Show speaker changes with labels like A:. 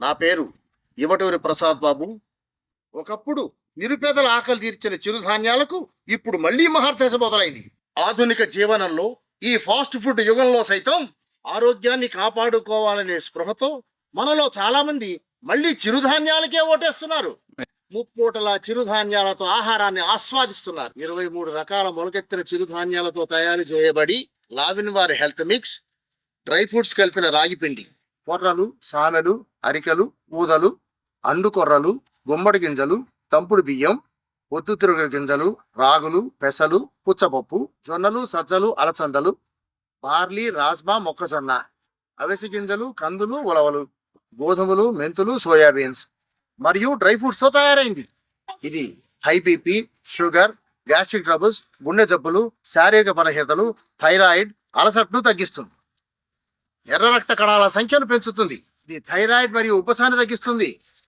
A: నా పేరు ఇవటూరి ప్రసాద్ బాబు. ఒకప్పుడు నిరుపేదల ఆకలి తీర్చిన చిరుధాన్యాలకు ఇప్పుడు మళ్ళీ మహార్దశ మొదలైంది. ఆధునిక జీవనంలో ఈ ఫాస్ట్ ఫుడ్ యుగంలో సైతం ఆరోగ్యాన్ని కాపాడుకోవాలనే స్పృహతో మనలో చాలా మంది మళ్ళీ చిరుధాన్యాలకే ఓటేస్తున్నారు. ముప్పూటల చిరుధాన్యాలతో ఆహారాన్ని ఆస్వాదిస్తున్నారు. ఇరవై మూడు రకాల మొలకెత్తిన చిరుధాన్యాలతో తయారు చేయబడి లావిన్ వారి హెల్త్ మిక్స్ డ్రై ఫ్రూట్స్ కలిపిన రాగి పిండి. కొర్రలు సామెలు అరికెలు ఊదలు అండు కొర్రలు గుమ్మడి గింజలు తంపుడు బియ్యం పొద్దుతిరుగుల గింజలు రాగులు పెసలు పుచ్చపప్పు జొన్నలు సజ్జలు అలసందలు బార్లీ రాజ్మా మొక్కజొన్న అవిసె గింజలు కందులు ఉలవలు గోధుమలు మెంతులు సోయాబీన్స్. మరియు డ్రై ఫ్రూట్స్తో తయారైంది. ఇది high BP sugar gastric troubles గుండె జబ్బులు శారీరక బలహీనతలు థైరాయిడ్ అలసట్ను తగ్గిస్తుంది. ఎర్ర రక్త కణాల సంఖ్యను పెంచుతుంది. థైరాయిడ్ మరియు ఉపశాన్ని తగ్గిస్తుంది.